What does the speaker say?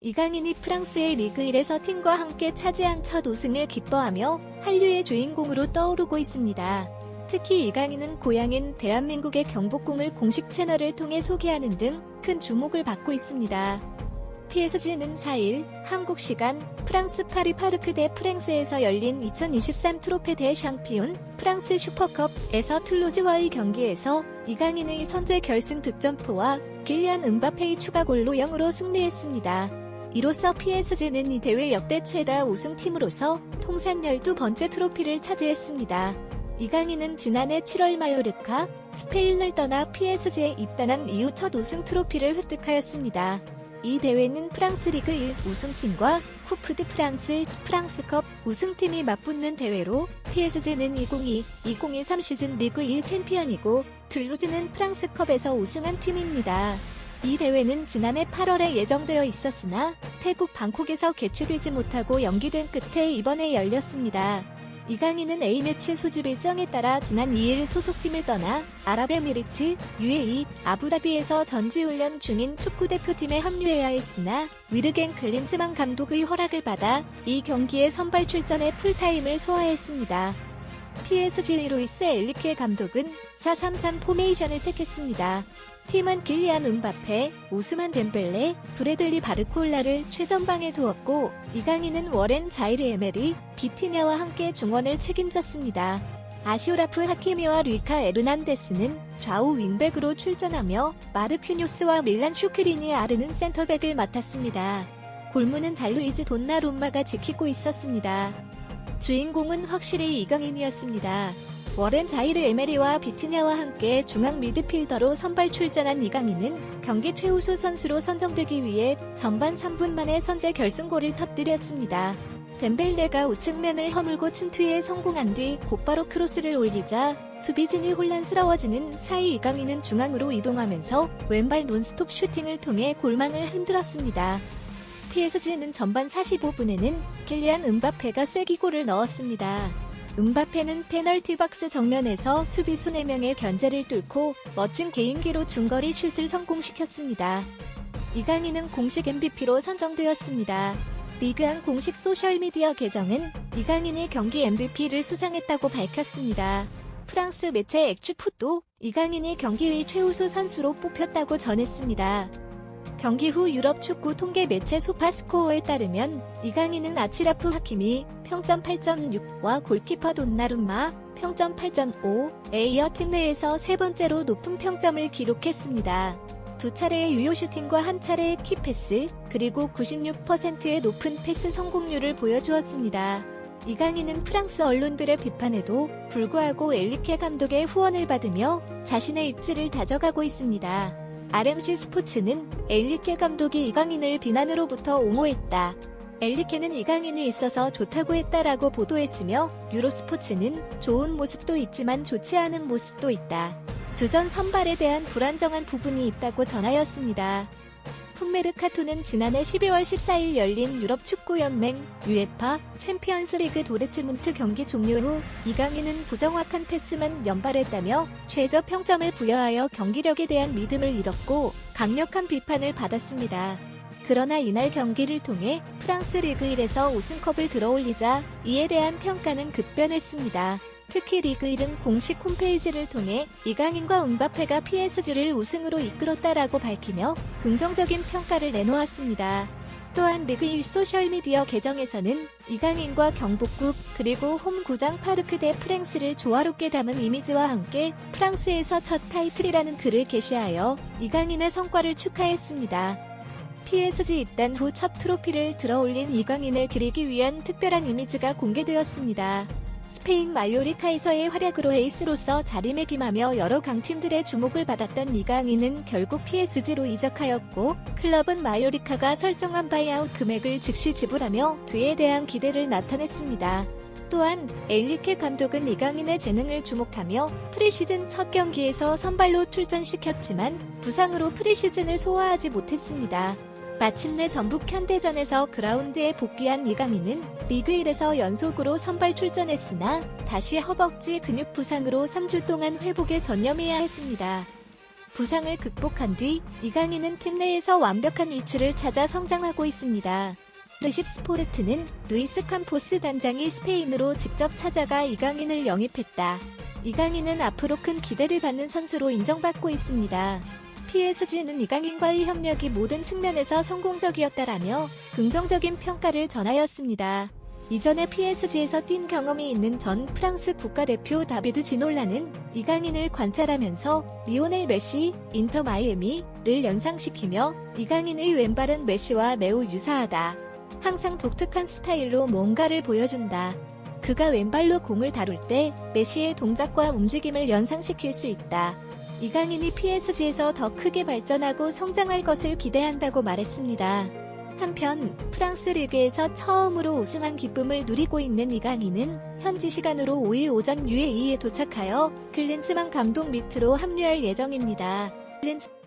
이강인이 프랑스의 리그 1에서 팀과 함께 차지한 첫 우승을 기뻐하며 한류의 주인공으로 떠오르고 있습니다. 특히 이강인은 고향인 대한민국의 경복궁을 공식 채널을 통해 소개하는 등 큰 주목을 받고 있습니다. PSG는 4일 한국 시간 프랑스 파리 파르크 대 프랭스에서 열린 2023 트로페 대 샹피온 프랑스 슈퍼컵에서 툴루즈와의 경기에서 이강인의 선제 결승 득점포와 길리안 은바페의 추가골로 0으로 승리했습니다. 이로써 PSG는 이 대회 역대 최다 우승팀으로서 통산 12번째 트로피를 차지했습니다. 이강인은 지난해 7월 마요르카, 스페인을 떠나 PSG에 입단한 이후 첫 우승 트로피를 획득하였습니다. 이 대회는 프랑스 리그 1 우승팀과 쿠프드 프랑스 프랑스컵 우승팀이 맞붙는 대회로 PSG는 2022-2023 시즌 리그 1 챔피언이고 툴루즈는 프랑스컵에서 우승한 팀입니다. 이 대회는 지난해 8월에 예정되어 있었으나 태국 방콕에서 개최되지 못하고 연기된 끝에 이번에 열렸습니다. 이강인은 A매치 소집 일정에 따라 지난 2일 소속팀을 떠나 아랍에미리트, UAE, 아부다비에서 전지훈련 중인 축구대표팀에 합류해야 했으나 위르겐 클린스만 감독의 허락을 받아 이 경기에 선발 출전해 풀타임을 소화했습니다. PSG 루이스 엘리케 감독은 4-3-3 포메이션을 택했습니다. 팀은 길리안 은바페, 우스만 덴벨레, 브래들리 바르콜라를 최전방에 두었고 이강인은 워렌 자이르 에메리, 비티냐와 함께 중원을 책임졌습니다. 아시오라프 하키미와 루이카 에르난데스는 좌우 윙백으로 출전하며 마르퀴뉴스와 밀란 슈크리니 아르는 센터백을 맡았습니다. 골문은 잘루이즈 돈나룸마가 지키고 있었습니다. 주인공은 확실히 이강인이었습니다. 워렌 자이르 에메리와 비트냐와 함께 중앙 미드필더로 선발 출전한 이강인은 경기 최우수 선수로 선정되기 위해 전반 3분 만에 선제 결승골을 터뜨렸습니다. 덴벨레가 우측면을 허물고 침투에 성공한 뒤 곧바로 크로스를 올리자 수비진이 혼란스러워지는 사이 이강인은 중앙으로 이동하면서 왼발 논스톱 슈팅을 통해 골망을 흔들었습니다. PSG는 전반 45분에는 길리안 은바페가 쐐기골을 넣었습니다. 은바페는 페널티 박스 정면에서 수비수 4명의 견제를 뚫고 멋진 개인기로 중거리 슛을 성공시켰습니다. 이강인은 공식 MVP로 선정되었습니다. 리그안 공식 소셜미디어 계정은 이강인이 경기 MVP를 수상했다고 밝혔습니다. 프랑스 매체 엑주푸도 이강인이 경기의 최우수 선수로 뽑혔다고 전했습니다. 경기 후 유럽 축구 통계 매체 소파스코어에 따르면 이강인은 아치라프 하킴이 평점 8.6와 골키퍼 돈나룸마 평점 8.5 에 이어 팀 내에서 세 번째로 높은 평점을 기록했습니다. 두 차례의 유효 슈팅과 한 차례의 키패스, 그리고 96%의 높은 패스 성공률을 보여주었습니다. 이강인은 프랑스 언론들의 비판에도 불구하고 엘리케 감독의 후원을 받으며 자신의 입지를 다져가고 있습니다. RMC 스포츠는 엘리케 감독이 이강인을 비난으로부터 옹호했다. 엘리케는 이강인이 있어서 좋다고 했다라고 보도했으며 유로스포츠는 좋은 모습도 있지만 좋지 않은 모습도 있다. 주전 선발에 대한 불안정한 부분이 있다고 전하였습니다. 풋메르카토는 지난해 12월 14일 열린 유럽 축구연맹 UEFA 챔피언스 리그 도르트문트 경기 종료 후 이강인은 부정확한 패스만 연발했다며 최저 평점을 부여하여 경기력에 대한 믿음을 잃었고 강력한 비판을 받았습니다. 그러나 이날 경기를 통해 프랑스 리그 1에서 우승컵을 들어올리자 이에 대한 평가는 급변했습니다. 특히 리그 1은 공식 홈페이지를 통해 이강인과 은바페가 PSG를 우승으로 이끌었다라고 밝히며 긍정적인 평가를 내놓았습니다. 또한 리그 1 소셜미디어 계정에서는 이강인과 경복국 그리고 홈 구장 파르크 대 프랭스를 조화롭게 담은 이미지와 함께 프랑스에서 첫 타이틀이라는 글을 게시하여 이강인의 성과를 축하했습니다. PSG 입단 후 첫 트로피를 들어올린 이강인을 기리기 위한 특별한 이미지가 공개되었습니다. 스페인 마요리카에서의 활약으로 에이스로서 자리매김하며 여러 강팀들의 주목을 받았던 이강인은 결국 PSG로 이적하였고 클럽은 마요리카가 설정한 바이아웃 금액을 즉시 지불하며 그에 대한 기대를 나타냈습니다. 또한 엘리케 감독은 이강인의 재능을 주목하며 프리시즌 첫 경기에서 선발로 출전시켰지만 부상으로 프리시즌을 소화하지 못했습니다. 마침내 전북 현대전에서 그라운드에 복귀한 이강인은 리그 1에서 연속으로 선발 출전했으나 다시 허벅지 근육 부상으로 3주 동안 회복에 전념해야 했습니다. 부상을 극복한 뒤 이강인은 팀 내에서 완벽한 위치를 찾아 성장하고 있습니다. 르십 스포르트는 루이스 캄포스 단장이 스페인으로 직접 찾아가 이강인을 영입했다. 이강인은 앞으로 큰 기대를 받는 선수로 인정받고 있습니다. PSG는 이강인과의 협력이 모든 측면에서 성공적이었다라며 긍정적인 평가를 전하였습니다. 이전에 PSG에서 뛴 경험이 있는 전 프랑스 국가대표 다비드 지놀라는 이강인을 관찰하면서 리오넬 메시, 인터 마이애미를 연상시키며 이강인의 왼발은 메시와 매우 유사하다. 항상 독특한 스타일로 뭔가를 보여준다. 그가 왼발로 공을 다룰 때 메시의 동작과 움직임을 연상시킬 수 있다. 이강인이 PSG에서 더 크게 발전하고 성장할 것을 기대한다고 말했습니다. 한편 프랑스 리그에서 처음으로 우승한 기쁨을 누리고 있는 이강인은 현지 시간으로 5일 오전 UAE에 도착하여 클린스만 감독 밑으로 합류할 예정입니다. 클린스